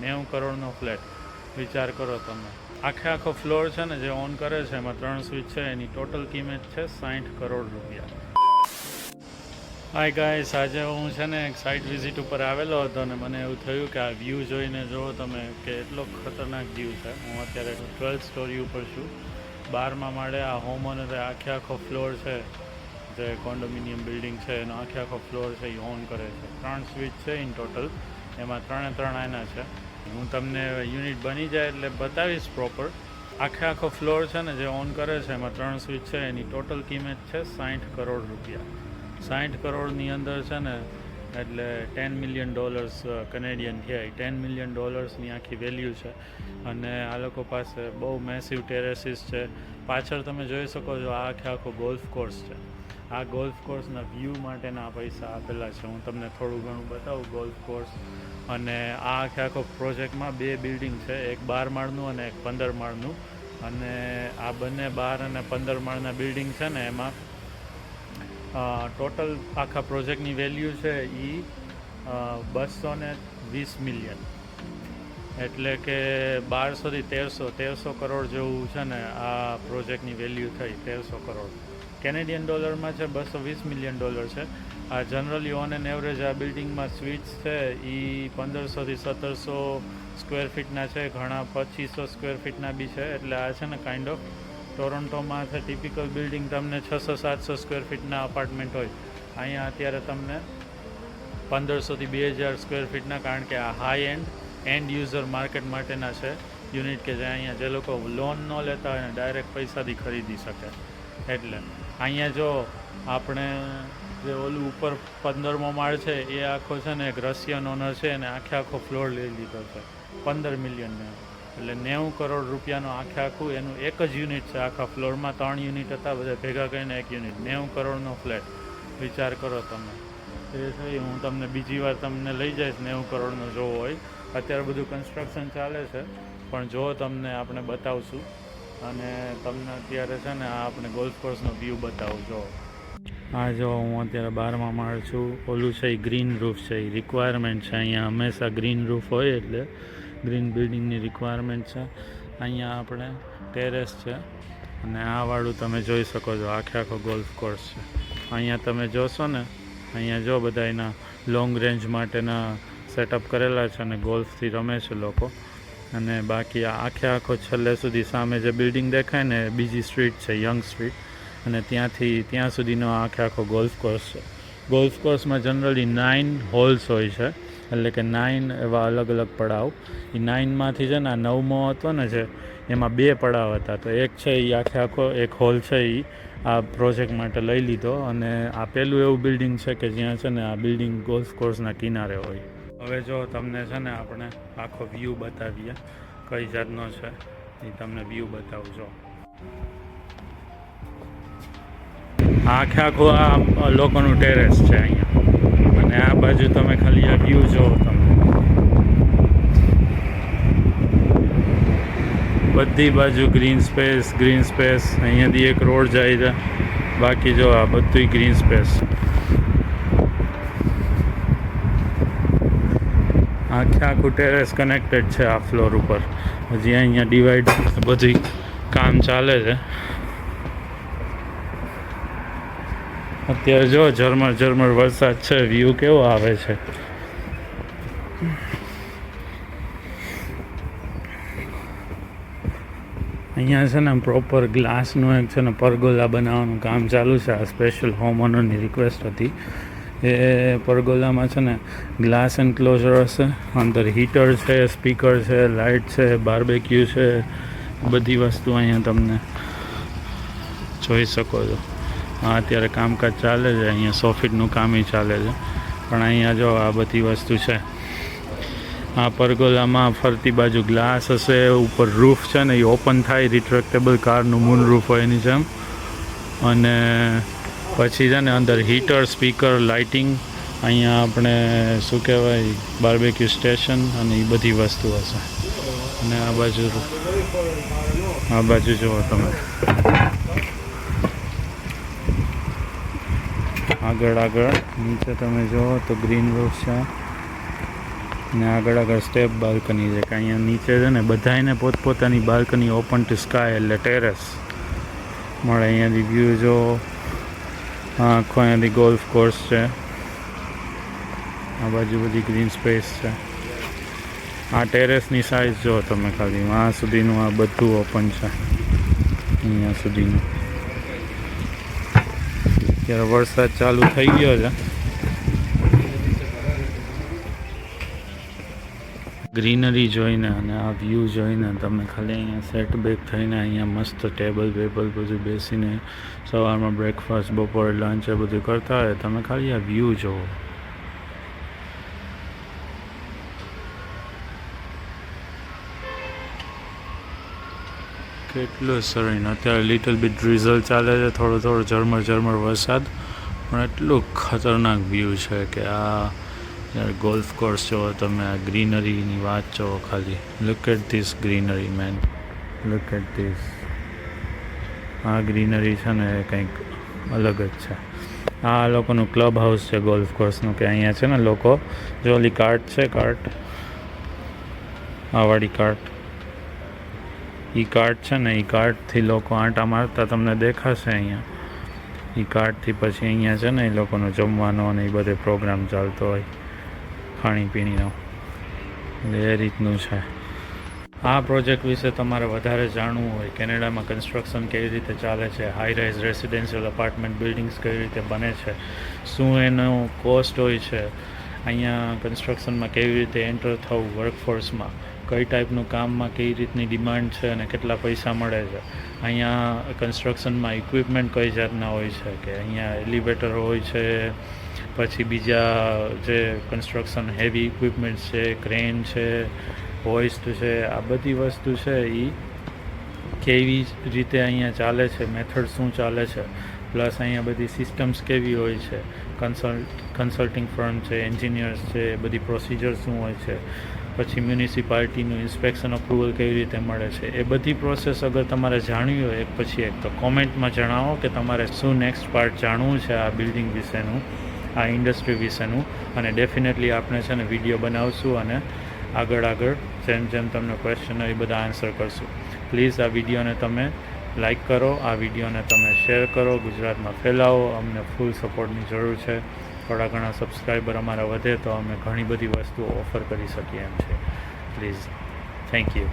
નેવું કરોડનો ફ્લેટ. વિચાર કરો તમે. આખે આખો ફ્લોર છે ને જે ઓન કરે છે, એમાં ત્રણ સ્વિચ છે, એની ટોટલ કિંમત છે સાઠ કરોડ રૂપિયા. હાય ગાઈસ આજે હું છે ને એક સાઇટ વિઝિટ ઉપર આવેલો હતો અને મને એવું થયું કે આ વ્યૂ જોઈને જુઓ તમે કે એટલો ખતરનાક વ્યૂ છે. હું અત્યારે ટ્વેલ્થ સ્ટોરી ઉપર છું. બારમાં માળે આ હોમ ઓનરે આખે આખો ફ્લોર છે. જે કોન્ડોમિનિયમ બિલ્ડિંગ છે, એનો આખે આખો ફ્લોર છે એ ઓન કરે છે. ત્રણ સ્વિચ છે ઇન ટોટલ એમાં ત્રણે ત્રણ આના છે. હું તમને યુનિટ બની જાય એટલે બતાવીશ પ્રોપર આખે આખો ફ્લોર છે ને જે ઓન કરે છે, એમાં ત્રણ સ્વિચ છે, એની ટોટલ કિંમત છે સાઠ કરોડ રૂપિયા. સાઠ કરોડની અંદર છે ને, એટલે ટેન મિલિયન ડોલર્સ કનેડિયન થયા. ટેન મિલિયન ડોલર્સની આખી વેલ્યુ છે. અને આ લોકો પાસે બહુ મેસિવ ટેરેસીસ છે. પાછળ તમે જોઈ શકો છો આ આખે આખો ગોલ્ફ કોર્સ છે. આ ગોલ્ફ કોર્સના વ્યૂ માટેના પૈસા આપેલા છે. હું તમને થોડું ઘણું બતાવું ગોલ્ફ કોર્સ અને આ આખે આખો પ્રોજેક્ટમાં બે બિલ્ડિંગ છે. એક બાર માળનું અને એક પંદર માળનું. અને આ બંને બાર અને પંદર માળના બિલ્ડિંગ છે ને એમાં ટોટલ આખા પ્રોજેક્ટની વેલ્યુ છે એ બસો ને વીસ મિલિયન એટલે કે બારસોથી તેરસો તેરસો કરોડ જેવું છે ને આ પ્રોજેક્ટની વેલ્યુ થઈ, તેરસો કરોડ. કેનેડિયન ડોલરમાં છે, બસો વીસ મિલિયન ડોલર છે. આ જનરલી ઓન એન એવરેજ આ બિલ્ડિંગમાં સ્વીટ્સ છે એ પંદરસોથી સત્તરસો સ્ક્વેર ફીટના છે, ઘણા પચીસો સ્ક્વેર ફીટના બી છે. એટલે આ છે ને કાઇન્ડ ઓફ ટોરોન્ટોમાં છે ટિપિકલ બિલ્ડિંગ તમને છસો, સાતસો સ્ક્વેર ફીટના અપાર્ટમેન્ટ હોય. અહીંયા અત્યારે તમને પંદરસોથી બે હજાર સ્ક્વેર ફીટના કારણ કે આ high end end user market માટેના છે યુનિટ કે જે અહીંયા જે લોકો લોન ન લેતા હોય ને ડાયરેક્ટ પૈસાથી ખરીદી શકે. એટલે અહીંયા જો આપણે જે ઓલું ઉપર પંદરમો માળ છે, એ આખો છે ને એક રશિયન ઓનર છે અને આખે આખો ફ્લોર લઈ લીધો છે. પંદર મિલિયનને એટલે નેવું કરોડ રૂપિયાનું આખે આખું એનું એક જ યુનિટ છે, આખા ફ્લોરમાં ત્રણ યુનિટ હતા, બધા ભેગા કરીને એક યુનિટ નેવું કરોડનો ફ્લેટ વિચાર કરો તમે. એ થઈ હું તમને બીજી વાર તમને લઈ જઈશ, નેવું કરોડનો જોવો હોય. અત્યારે બધું કન્સ્ટ્રક્શન ચાલે છે. પણ જો તમને આપણે બતાવશું અને તમને અત્યારે છે ને આ આપણે ગોલ્ફ કોર્સનો વ્યૂ બતાવું, જો. આ જો હું અત્યારે બારમાં માળ છું. ઓલું છે એ ગ્રીન રૂફ છે એ રિક્વાયરમેન્ટ છે. અહીંયા હંમેશા ગ્રીન રૂફ હોય એટલે ગ્રીન બિલ્ડિંગની રિક્વાયરમેન્ટ છે. અહીંયા આપણે ટેરેસ છે. અને આ વાળું તમે જોઈ શકો છો, આખે આખો ગોલ્ફ કોર્સ છે. અહીંયા તમે જોશો ને, અહીંયા જો બધા એના લોંગ રેન્જ માટેના સેટઅપ કરેલા છે અને ગોલ્ફથી રમે છે લોકો. અને બાકી આખે આખો છેલ્લે સુધી સામે જે બિલ્ડિંગ દેખાય ને, બીજી સ્ટ્રીટ છે, યંગ સ્ટ્રીટ. અને ત્યાંથી, ત્યાં સુધીનો આખે આખો ગોલ્ફ કોર્સ છે. ગોલ્ફ કોર્સમાં જનરલી નાઇન હોલ્સ હોય છે. એટલે કે નાઇન એવા અલગ અલગ પડાવ. એ નાઇનમાંથી છે ને આ નવમો હતો ને જે, એમાં બે પડાવ હતા. તો એક છે એ આખે આખો, એક હોલ છે એ આ પ્રોજેક્ટ માટે લઈ લીધો. અને આ પહેલું એવું બિલ્ડિંગ છે કે જ્યાં છે ને આ બિલ્ડિંગ ગોલ્ફ કોર્સના કિનારે હોય. હવે જો તમને છે ને આપણે આખો વ્યૂ બતાવીએ, કઈ જાતનો છે, એ તમને વ્યૂ બતાવજો. આખે આખું આ લોકોનું ટેરેસ છે અહીંયા. અને આ બાજુ તમે ખાલી આ વ્યૂ જુઓ તમે. બધી બાજુ ગ્રીન સ્પેસ ગ્રીન સ્પેસ અહીંયાથી એક રોડ જાય છે. બાકી જો આ બધું ગ્રીન સ્પેસ આખે આખું ટેરેસ કનેક્ટેડ છે આ ફ્લોર ઉપર. હજી અહીંયા ડિવાઈડ બધી કામ ચાલે છે. અત્યારે જો ઝરમર ઝરમર વરસાદ છે વ્યૂ કેવો આવે છે? અહીંયા છે ને પ્રોપર ગ્લાસનું એક છે ને પરગોલા બનાવવાનું કામ ચાલુ છે. આ સ્પેશિયલ હોમ રિક્વેસ્ટ હતી. એ પરગોલામાં છે ને ગ્લાસ એન્ક્લોઝર હશે. અંદર હીટર છે સ્પીકર છે લાઇટ છે બાર્બેક્યુ છે, બધી વસ્તુ અહીંયા તમને જોઈ શકો છો. હા અત્યારે કામકાજ ચાલે છે, અહીંયા સોફિટનું કામ ચાલે છે. પણ અહીંયા જો આ બધી વસ્તુ છે. આ પરગોલામાં ફરતી બાજુ ગ્લાસ હશે, ઉપર રૂફ છે ને, એ ઓપન થાય રિટ્રેક્ટેબલ કારનું મૂન રૂફ હોય એની જેમ. અને પછી છે ને અંદર હીટર સ્પીકર લાઇટિંગ અહીંયા આપણે શું કહેવાય બાર્બેક્યુ સ્ટેશન અને એ બધી વસ્તુ હશે. અને આ બાજુ આ બાજુ જુઓ તમે. આગળ આગળ, નીચે તમે જુઓ તો ગ્રીન રૂફ છે. ને આગળ આગળ સ્ટેપ બાલ્કની છે. કે અહીંયા નીચે છે ને બધાયને પોતપોતાની બાલ્કની ઓપન ટુ સ્કાય એટલે ટેરેસ મળે અહીંયાથી વ્યૂ જો આખો અહીંયાથી ગોલ્ફ કોર્સ છે. આ બાજુ બધી ગ્રીન સ્પેસ છે. આ ટેરેસની સાઇઝ જો તમે ખાલી. આ સુધીનું આ બધું ઓપન છે. અહીંયા સુધીનું. અત્યારે વરસાદ ચાલુ થઈ ગયો છે. ગ્રીનરી જોઈને અને આ વ્યૂ જોઈને તમે ખાલી અહીંયા સેટ બેક થઈને અહીંયા મસ્ત ટેબલ વેબલ બધું બેસીને સવારમાં બ્રેકફાસ્ટ બપોરે લંચ એ બધું કરતા હોય, તમે ખાલી આ વ્યૂ જોવો કેટલું સરસ. અત્યારે લિટલ બિટ ડ્રીઝલ ચાલે છે, થોડો થોડો ઝરમર ઝરમર વરસાદ, પણ એટલું ખતરનાક વ્યૂ છે કે આ ગોલ્ફ કોર્સ જો તમે આ ગ્રીનરીની વાત છો ખાલી. Look at this greenery man look at this આ ગ્રીનરી છે ને કંઈક અલગ જ છે. આ લોકોનું ક્લબ હાઉસ છે ગોલ્ફ કોર્સનું કે અહીંયા છે ને લોકો. જો ઓલી કાર્ટ છે કાર્ટ આવાળી કાર્ટ એ કાર્ટ છે ને એ કાર્ટથી લોકો આંટા મારતા તમને દેખાશે અહીંયા. એ કાર્ટથી પછી અહીંયા છે ને એ લોકોનો જમવાનો અને એ બધે પ્રોગ્રામ ચાલતો હોય. ખાણીપીણીનો. એ રીતનું છે. આ પ્રોજેક્ટ વિશે તમારે વધારે જાણવું હોય, કેનેડામાં કન્સ્ટ્રક્શન કેવી રીતે ચાલે છે high rise residential apartment buildings કેવી રીતે બને છે, શું એનો કોસ્ટ હોય છે, અહીંયા કન્સ્ટ્રક્શનમાં કેવી રીતે એન્ટર થવું વર્કફોર્સમાં કઈ ટાઈપનું કામમાં કઈ રીતની ડિમાન્ડ છે અને કેટલા પૈસા મળે છે. અહીંયા કન્સ્ટ્રક્શનમાં ઇક્વિપમેન્ટ કઈ જાતના હોય છે, કે અહીંયા એલિવેટર હોય છે પછી બીજા જે કન્સ્ટ્રક્શન હેવી ઇક્વિપમેન્ટ છે ક્રેન છે હોઇસ્ટ છે, આ બધી વસ્તુ છે એ કેવી રીતે અહીંયા ચાલે છે મેથડ શું ચાલે છે પ્લસ અહીંયા બધી સિસ્ટમ્સ કેવી હોય છે કન્સલ્ટ કન્સલ્ટિંગ ફર્મ છે એન્જિનિયર્સ છે, બધી પ્રોસિજર શું હોય છે, પછી મ્યુનિસિપાલિટીનું ઇન્સ્પેક્શન અપ્રુવલ કેવી રીતે મળે છે, એ બધી પ્રોસેસ અગર તમારે જાણવી હોય એક પછી એક, તો કોમેન્ટમાં જણાવો કે તમારે શું નેક્સ્ટ પાર્ટ જાણવું છે આ બિલ્ડિંગ વિશેનું. આ ઇન્ડસ્ટ્રી વિશેનું. અને ડેફિનેટલી આપણે છે ને વીડિયો બનાવશું અને આગળ આગળ જેમ જેમ તમને ક્વેશ્ચન એ બધા આન્સર કરશું. પ્લીઝ આ વિડીયોને તમે લાઈક કરો, આ વિડીયોને તમે શેર કરો, ગુજરાતમાં ફેલાવો, અમને ફૂલ સપોર્ટની જરૂર છે. થોડા ઘણા સબસ્ક્રાઈબર અમારા વધે તો અમે ઘણી બધી વસ્તુઓ ઓફર કરી શકીએ એમ છે. Please thank you